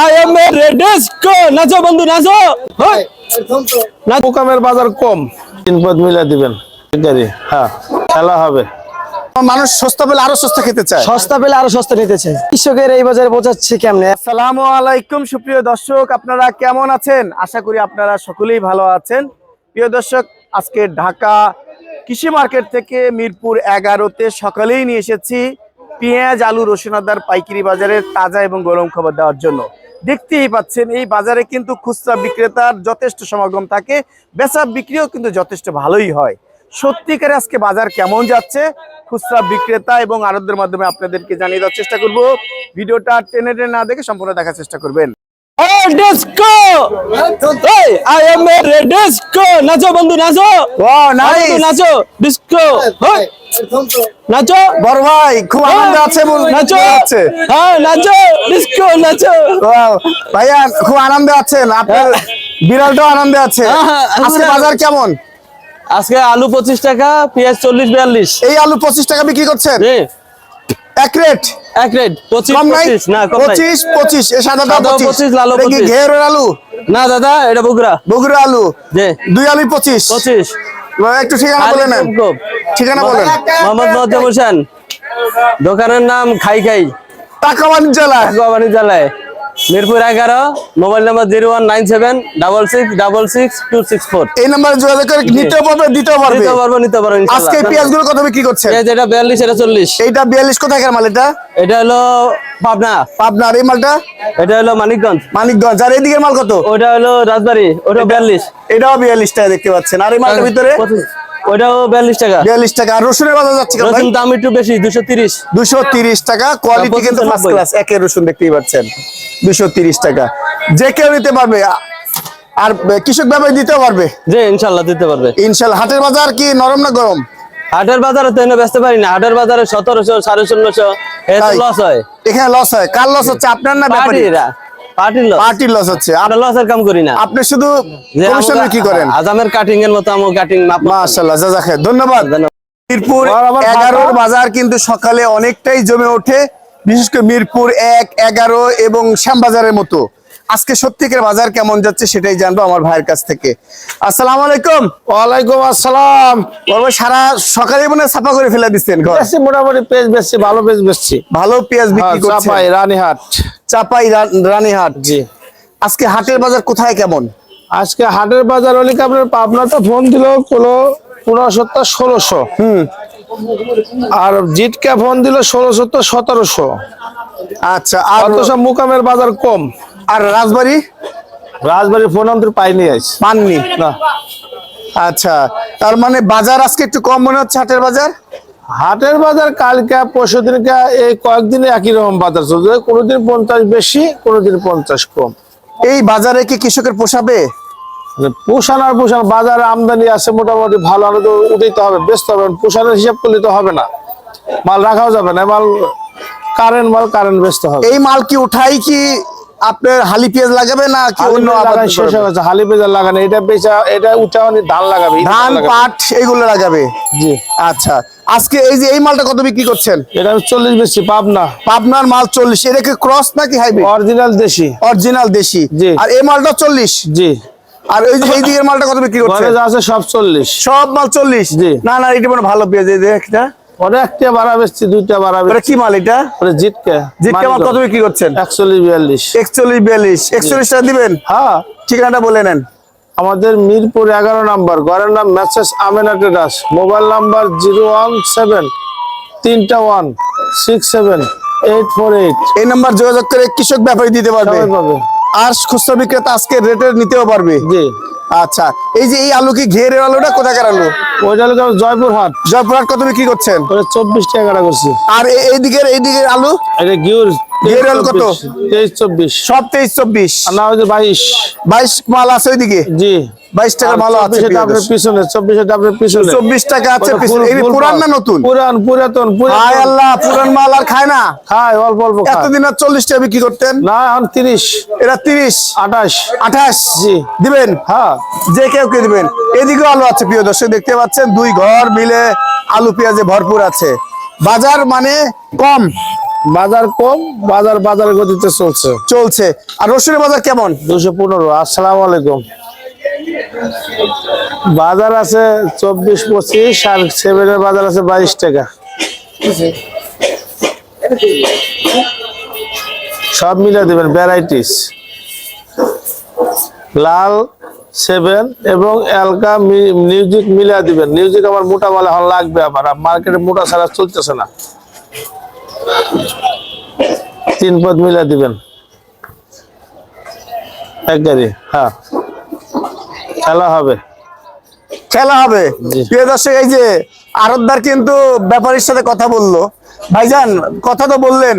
I M A রেডিস্কো নাচো বন্ধু নাচো। হই মোকামের বাজার কম। তিন পদ মিলা দিবেন। গাড়ি হ্যাঁ খেলা হবে। মানুষ সস্তা পেলে আরও সস্তা খেতে চায়। সস্তা পেলে আরও সস্তা নিতেছে কৃষকের এই বাজারে বোঝাচ্ছে কেমনে? আসসালামু আলাইকুম সুপ্রিয় দর্শক আপনারা কেমন আছেন? আশা করি আপনারা সকলেই ভালো আছেন। প্রিয় দর্শক আজকে ঢাকা কৃষি মার্কেট থেকে মিরপুর এগারোতে সকালেই নিয়ে এসেছি পেঁয়াজ আলু রসুন আদার পাইকারি বাজারে তাজা এবং গরম খবর দেওয়ার জন্য। দেখতেই পাচ্ছেন, এই বাজারে কিন্তু খুচরা বিক্রেতার যথেষ্ট সমাগম থাকে। বেচা বিক্রিও কিন্তু যথেষ্ট ভালোই হয়। সত্যিকারে আজকে বাজার কেমন যাচ্ছে? খুচরা বিক্রেতা এবং আরবদের মাধ্যমে আপনাদেরকে জানিয়ে দেওয়ার চেষ্টা করব। ভিডিওটা টেনে টেনে না দেখে সম্পূর্ণ দেখার চেষ্টা করবেন। ডিস্কো এই আই এম এ রেডিস্কো নাচো বন্ধু নাচো। ওয়াও আরে নাচো ডিস্কো নাচো। বড় ভাই খুব আনন্দ আছে বল নাচো। আছে। হ্যাঁ নাচো ডিস্কো নাচো। ওয়াও ভাইয়া খুব আনন্দে আছেন। আপনার বিড়ালটাও আনন্দে আছে। হ্যাঁ, আজকে হ্যাঁ। বাজার কেমন? আজকে আলু পঁচিশ টাকা পেঁয়াজ চল্লিশ বিয়াল্লিশ। এই আলু পঁচিশ টাকা বিক্রি করছেন? এক রেট। এক রেট পঁচিশ কম নাই? পঁচিশ না কম নাই। পঁচিশ পঁচিশ এ সাদাটা সাদাও পঁচিশ। পঁচিশ, লালও এটা কি পঁচিশ। ঘেরের আলু? না দাদা এটা বগুড়া। বগুড়া আলু? জি দুই আলু পঁচিশ। পঁচিশ। একটু ঠিকানা বলে নেন। ঠিকানা বলেন। মোহাম্মদ মজ্জাম হোসেন। দোকানের নাম খাই খাই। টাকাবান জেলা গোয়াবানি জেলায়। মিরপুর এগারো mobile number zero one nine seven double six double six two six four. এই নাম্বারে যোগাযোগ করে নিতেও পারবে দিতেও পারবে। নিতে পারব নিতে পারব আজকে পেঁয়াজগুলো কত বিক্রি করছেন? পেঁয়াজ এটা বিয়াল্লিশ এটা চল্লিশ। এইটা বিয়াল্লিশ কোথাকার মাল এটা? এটা হলো পাবনা। আপনার এই মালটা? এটা হলো মানিকগঞ্জ। মানিকগঞ্জ। আর এইদিকের মাল কত? ওটা হলো রাজবাড়ি ওটা বিয়াল্লিশ। এটাও বিয়াল্লিশ টাকা দেখতে পাচ্ছেন। আর এই মালটার ভিতরে? পঁচিশ। ওটাও বিয়াল্লিশ টাকা। বিয়াল্লিশ টাকা। আর রসুনের বাজার যাচ্ছে কেমন রসুন দাম একটু বেশি দুশো তিরিশ। দুশো তিরিশ টাকা। কোয়ালিটি কিন্তু ফার্স্ট ক্লাস একের রসুন দেখতেই পাচ্ছেন। দুশো তিরিশ টাকা। যে কেউ নিতে পারবে। আর কৃষক ব্যাপারে দিতেও পারবে। যে ইনশাল্লাহ দিতে পারবে। ইনশাল্লাহ। হাটের বাজার কি নরম না গরম? হাটের বাজারে তো এনে বেচতে পারি না। হাটের বাজারে সতেরোশো সাড়ে ষোলোশো এত লস হয়। এখানে লস হয়। কার লস হচ্ছে? আপনার না ব্যাপারী পার্টিরা লস পার্টির লস হচ্ছে। আমরা লসের কাম করি না। আপনি শুধু করেন। আজামের কাটিং এর মতো কাটিং মাশাআল্লাহ ধন্যবাদ। মিরপুর এগারোর বাজার কিন্তু সকালে অনেকটাই জমে ওঠে। বিশেষ করে মিরপুর এক এগারো এবং শ্যামবাজারের মতো। আজকে সত্যিকার বাজার কেমন যাচ্ছে সেটাই জানব আমার ভাইয়ের কাছ থেকে। আসসালামু আলাইকুম। ওয়ালাইকুম আসসালাম। বলব সারা সকালে মনে হয় ছাপা করে ফেলে দিচ্ছেন মোটামুটি পেজ বেশি ভালো পেজ বেশি ভালো পেঁয়াজ বিক্রি করছেন। চাপাই রানীহাট। চাপাই রানীহাট। জি। আজকে হাটের বাজার কোথায় কেমন? আজকে হাটের বাজার হলে কি আপনার পাবনাতে ফোন দিল কোনো পনেরো সত্তর ষোলোশো। আর জিটকা ফোন দিল ষোলো সত্তর সতেরোশো। আচ্ছা আর অথচ মুকামের বাজার কম। আর রাজবাড়ি? রাজবাড়ির ফোন আমাদের পাইনি আজ। পাননি? না। আচ্ছা তার মানে বাজার আজকে একটু কম মনে হচ্ছে হাটের বাজার? হাটের বাজার কালকে পরশু দিনকে এই কয়েকদিনে একই রকম বাজার চলছে। কোনোদিন পঞ্চাশ বেশি কোনোদিন পঞ্চাশ কম। এই বাজারে কি কৃষকের পোষাবে মানে পোষান আর পোষান বাজারে আমদানি আছে মোটামুটি ভালো আনন্দ উঠাইতে হবে ব্যস্ত হবে। পোষানের হিসাব করলে তো হবে না। মাল রাখাও যাবে না মাল কারেন্ট মাল কারেন্ট ব্যস্ত হবে। এই মাল কি উঠাই কি আপনার হালি পেঁয়াজ লাগাবে না কি অন্য শেষ হয়ে গেছে হালি পেঁয়াজ লাগানো এটা বেচা এটা উঠা মানে ধান লাগাবে ধান পাট এইগুলো লাগাবে? জি। আচ্ছা আজকে এই যে এই মালটা কত বিক্রি করছেন? এটা চল্লিশ বেশি পাবনা। পাবনার মাল চল্লিশ এটা কি ক্রস নাকি হাইব্রিড? অরিজিনাল দেশি। অরিজিনাল দেশি। জি। আর এই মালটা চল্লিশ? জি। আর এই যে এই দিকের মালটা কত বিক্রি যা আছে সব চল্লিশ। সব মাল চল্লিশ? জি। না না এটা মানে ভালো পেঁয়াজ এই যে একটা বাড়া বেচছি দুইটা বাড়া বেচছি। কি মাল এটা? জিটকা মাল কত বিক্রি করছেন? একচল্লিশ বিয়াল্লিশ। একচল্লিশ বিয়াল্লিশ। একচল্লিশ টাকা দিবেন? হ্যাঁ। ঠিকানাটা বলে নেন। আমাদের মিরপুর এগারো নাম্বার ঘরের নাম message Amena traders mobile number zero one seven তিনটা one six seven eight four eight. এই নাম্বার যোগাযোগ করে কৃষক ব্যাপারী দিতে পারবে। আর খুচরা বিক্রেতা আজকে রেটের নিতেও পারবে। জি। আচ্ছা এই যে এই আলু কি ঘের আলুটা? কোথাকার আলু? ওই আলু জয়পুর হাট জয়পুরহাট কত বিক্রি করছেন? চব্বিশ টাকা করছি। আর এ- এই দিকের এই আলু? এটা গিউর কত? সব আর না মাল আছে ওইদিকে? জি। টাকার আছে আপনার পিছনে আপনার পিছনে। চব্বিশ টাকা আছে পিছনে। এই পুরান না নতুন? পুরান পুরাতন হায় আল্লাহ পুরান মাল আর খায় না? খায় অল্প অল্প খায়। এতদিন আর চল্লিশ টাকা বিক্রি করতেন? না এখন তিরিশ। এটা তিরিশ? আঠাশ। আঠাশ? জি। দিবেন? হ্যাঁ। যে কেউ কে দিবেন। এদিকেও আলু আছে প্রিয় দর্শক দেখতে পাচ্ছেন? দুই ঘর মিলে আলু পেঁয়াজে ভরপুর আছে। বাজার মানে কম। বাজার কম বাজার বাজারের গতিতে চলছে। চলছে। আর রসুনের বাজার কেমন? দুশো পনেরো আসসালামু আলাইকুম। বাজার আছে চব্বিশ পঁচিশ আর সেভেনের বাজার আছে বাইশ টাকা। সব মিলে দেবেন ভ্যারাইটিস লাল সেভেন এবং এলকা মিউজিক মিলা দিবেন। মিউজিক আমার মোটা মালে হল লাগবে আমার মার্কেটে মোটা ছাড়া চলতেছে না। তিন পদ মিলা দিবেন। এক গাড়ি হ্যাঁ। খেলা হবে। খেলা হবে? প্রিয় দর্শক এই যে আরতদার কিন্তু ব্যাপারীর সাথে কথা বলল। ভাইজান কথা তো বললেন।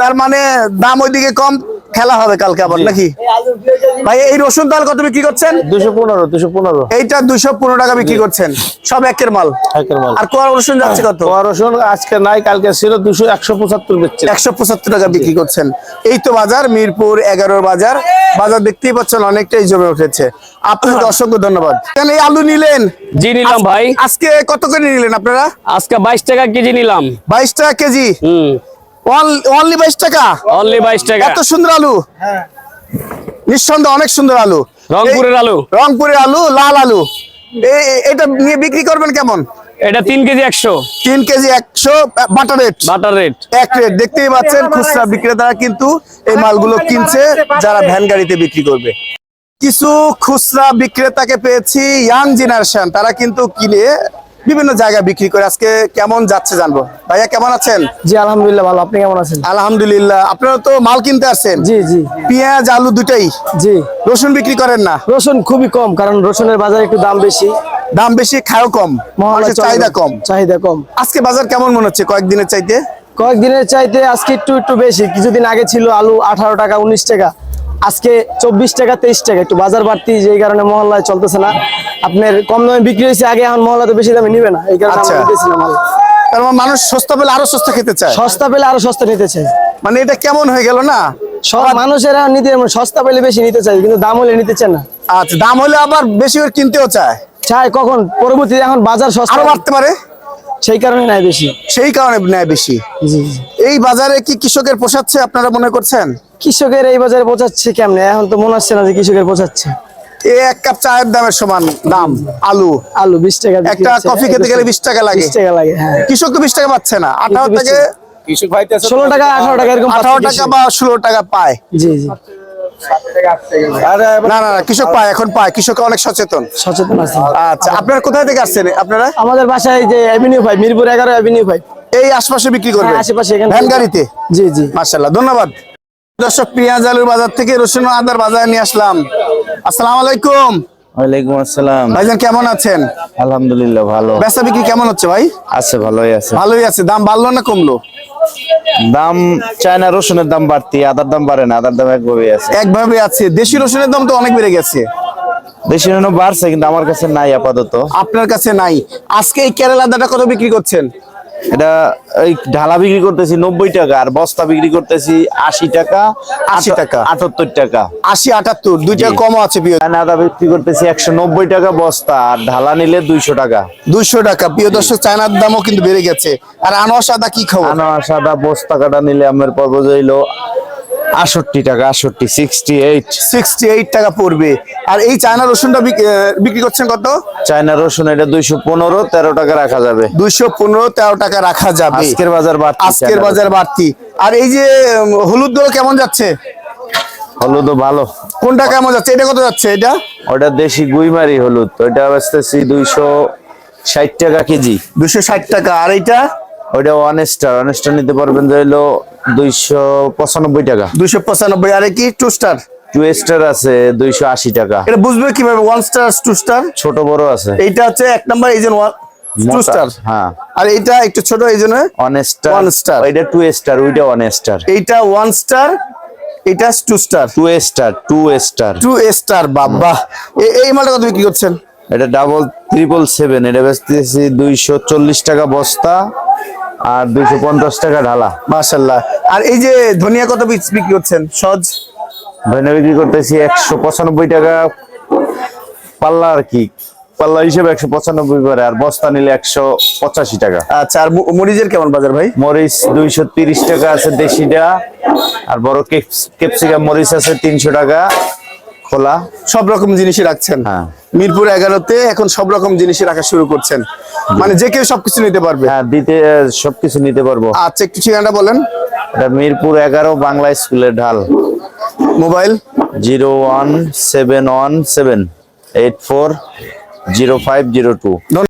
তার মানে দাম ওইদিকে কম। খেলা হবে কালকে আবার নাকি? ভাই এই রসুন তাল কত বিক্রি করছেন? দুশো পনেরো দুশো পনেরো। এইটা দুইশো পনেরো টাকা বিক্রি করছেন। সব একের মাল। একের মাল। আর কোয়া রসুন যাচ্ছে কত? তোমার রসুন আজকে নাই কালকে ছিল দুশো একশো পঁচাত্তর বেচছে। একশো পঁচাত্তর টাকা বিক্রি করছেন। এই তো বাজার মিরপুর এগারোর বাজার। বাজার দেখতেই পাচ্ছেন অনেকটাই জমে উঠেছে। আপনাকে অসংখ্য ধন্যবাদ। কেন এই আলু নিলেন? জি নিলাম ভাই। আজকে কত করে নিলেন আপনারা? আজকে বাইশ টাকা কেজি নিলাম। বাইশ টাকা কেজি? হুম। অনলি বাইশ টাকা? অনলি বাইশ টাকা। এত সুন্দর আলু? নিঃসন্দেহ অনেক সুন্দর আলু। রংপুরের আলু। রংপুরের আলু লাল আলু। এটা নিয়ে বিক্রি করবেন কেমন? এটা তিন কেজি একশো। তিন কেজি একশো বাটার রেট বাটার রেট এক রেট দেখতেই পাচ্ছেন খুচরা বিক্রেতারা কিন্তু এই মালগুলো কিনছে যারা ভ্যান গাড়িতে বিক্রি করবে। কিছু খুচরা বিক্রেতাকে পেয়েছি ইয়াং জেনারেশন তারা কিন্তু কিনে বিভিন্ন জায়গায় বিক্রি করে আজকে কেমন যাচ্ছে জানব। ভাইয়া কেমন আছেন? জি আলহামদুলিল্লাহ ভালো। আপনি কেমন আছেন? আলহামদুলিল্লাহ। আপনারা তো মাল কিনতে আসছেন? জি জি। পেঁয়াজ আলু দুটাই জি। রসুন বিক্রি করেন না? রসুন খুবই কম কারণ রসুনের বাজার একটু দাম বেশি। দাম বেশি খায়ও কম। চাহিদা কম। চাহিদা কম। আজকে বাজার কেমন মনে হচ্ছে কয়েকদিনের চাইতে? কয়েকদিনের চাইতে আজকে একটু একটু বেশি। কিছুদিন আগে ছিল আলু আঠারো টাকা উনিশ টাকা। আজকে চব্বিশ টাকা তেইশ টাকা। একটু বাজার বাড়তি যেই কারণে মহল্লায় চলতেছে না। আপনার কম দামে বিক্রি হয়েছে আগে এখন মহল্লাতে বেশি দামে নিবে না। এই কারণে আচ্ছা। মানে মানুষ সস্তা পেলে আরও সস্তা খেতে চায়। সস্তা পেলে আরও সস্তা নিতে চাই মানে এটা কেমন হয়ে গেল না? সব মানুষেরা নিতে সস্তা পেলে বেশি নিতে চাই কিন্তু দাম হলে নিতে চায় না। আচ্ছা দাম হলে আবার বেশি করে কিনতেও চায়। চাই কখন? পরবর্তীতে এখন বাজার সস্তা বাড়তে পারে? সেই কারণে নাই বেশি। সেই কারণে নেয় বেশি। এই বাজারে কি কৃষকের পোষাচ্ছে আপনারা মনে করছেন? কৃষকের এই বাজারে পৌঁছাচ্ছে কেমনে? এখন তো মনে হচ্ছে না যে কৃষকের পৌঁছাচ্ছে এই এক কাপ চায়ের দামের সমান দাম আলু। আলু বিশ টাকা একটা। কফি খেতে গেলে 20 টাকা লাগে। বিশ টাকা লাগে হ্যাঁ। কৃষক তো বিশ টাকা পাচ্ছে না। আঠারো বিশ থেকে ষোলো টাকা আঠারো টাকা এরকম আঠারো টাকা বা ষোলো টাকা পায়। জি জি। না না না কৃষক পায় এখন পায়। কৃষক অনেক সচেতন। সচেতন আছে। আচ্ছা আপনারা কোথায় থেকে আসছেন আপনারা? আমাদের বাসায় যে ফাইভ মিরপুর এগারো ফাইভ এই আশপাশে বিক্রি করবেন? হ্যাঁ, আশেপাশে ভ্যান গাড়িতে? জি জি। মাশাল্লাহ ধন্যবাদ। দর্শক পেঁয়াজ আলুর বাজার থেকে রসুন আদার বাজার নিয়ে আসলাম। আসসালামু আলাইকুম। ওয়ালাইকুম আসসালাম। ভাইজান কেমন আছেন? আলহামদুলিল্লাহ ভালো। বেচা বিক্রি কেমন হচ্ছে ভাই? আছে ভালোই আছে। ভালোই আছে দাম বাড়লো না কমলো? দাম চায়না রসুনের দাম বাড়তি আদার দাম বাড়ে না আদার দাম একভাবে আছে। একভাবে আছে। দেশি রসুনের দাম তো অনেক বেড়ে গেছে। দেশি রসুন বাড়ছে কিন্তু আমার কাছে নাই আপাতত। আপনার কাছে নাই। আজকে এই কেরালা আদাটা কত বিক্রি করছেন? এটা এই ঢালা বিক্রি করতেছি নব্বই টাকা আর বস্তা বিক্রি করতেছি আশি টাকা 80 টাকা। আটাত্তর টাকা। আশি আটাত্তর দুইটা কম আছে আদা বিক্রি করতেছি একশো নব্বই টাকা বস্তা আর ঢালা নিলে দুইশো টাকা। দুইশো টাকা। প্রিয় দর্শক চায়নার দামও কিন্তু বেড়ে গেছে। আর আনোয়ার সাদা কি খাব আনোয়া সাদা বস্তা কাটা নিলে আমার পর্ব হইল আষট্টি টাকা আষট্টি সিক্সটি এইট সিক্সটি এইট টাকা পড়বে। আর এই চায়না রসুনটা বিক- বিক্রি করছেন কত? চায়না রসুন এটা দুইশো পনেরো তেরো টাকা রাখা যাবে। দুইশো পনেরো তেরো টাকা রাখা যাবে। আজকের বাজার বাড়তি আজকের বাজার বাড়তি। আর এই যে হলুদগুলো কেমন যাচ্ছে? হলুদ ভালো। কোনটা কেমন যাচ্ছে? এটা কত যাচ্ছে এটা? ওটা দেশি গুইমারি হলুদ। ওইটা বেচতেছি দুইশো ষাট টাকা কেজি। দুশো ষাট টাকা। আর এইটা? ওইটা ওয়ান স্টার ওয়ান স্টার নিতে পারবেন যে হলো দুইশো পঁচানব্বই টাকা। দুশো পঁচানব্বই আর কি টু স্টার টু স্টার আছে দুইশো আশি টাকা। এটা বুঝবে কীভাবে ওয়ান স্টার টু স্টার ছোট বড় আছে। এইটা হচ্ছে এক নাম্বার এই জন্য টু স্টার হ্যাঁ। আর এইটা একটু ছোট এই জন্য ওয়ান স্টার। ওইটা টু স্টার ওইটা ওয়ান স্টার এইটা ওয়ান স্টার এটা two star two star two star two star বাবা। এই মালটা কত বিক্রি করছেন? এটা ডাবল ট্রিপল সেভেন এটা বেচতেছি দুইশো চল্লিশ টাকা বস্তা। আর দুইশো পঞ্চাশ টাকা ঢালা। মাশাল্লাহ আর এই যে ধনিয়া কত পিস বিক্রি করছেন? সজ ধনিয়া বিক্রি করতেছি একশো পঁচানব্বই টাকা। পাল্লা আর কি? পাল্লা হিসেবে একশো পঁচানব্বই পরে আর বস্তা নিলে একশো পঁচাশি টাকা। আচ্ছা আর মরিচের কেমন বাজার ভাই? মরিচ দুইশো তিরিশ টাকা আছে দেশিটা আর বড় ক্যাপসিকাম মরিচ আছে তিনশো টাকা খোলা। সব রকম জিনিসই রাখছেন? হ্যাঁ। মিরপুর এগারোতে এখন সব রকম জিনিসই রাখা শুরু করছেন। মানে যে কেউ সবকিছু নিতে পারবে। হ্যাঁ দিতে সবকিছু নিতে পারব। আচ্ছা একটু ঠিকানাটা বলেন। এটা মিরপুর এগারো বাংলা স্কুলের ঢাল। Mobile? Zero one seven one seven eight four zero five zero two.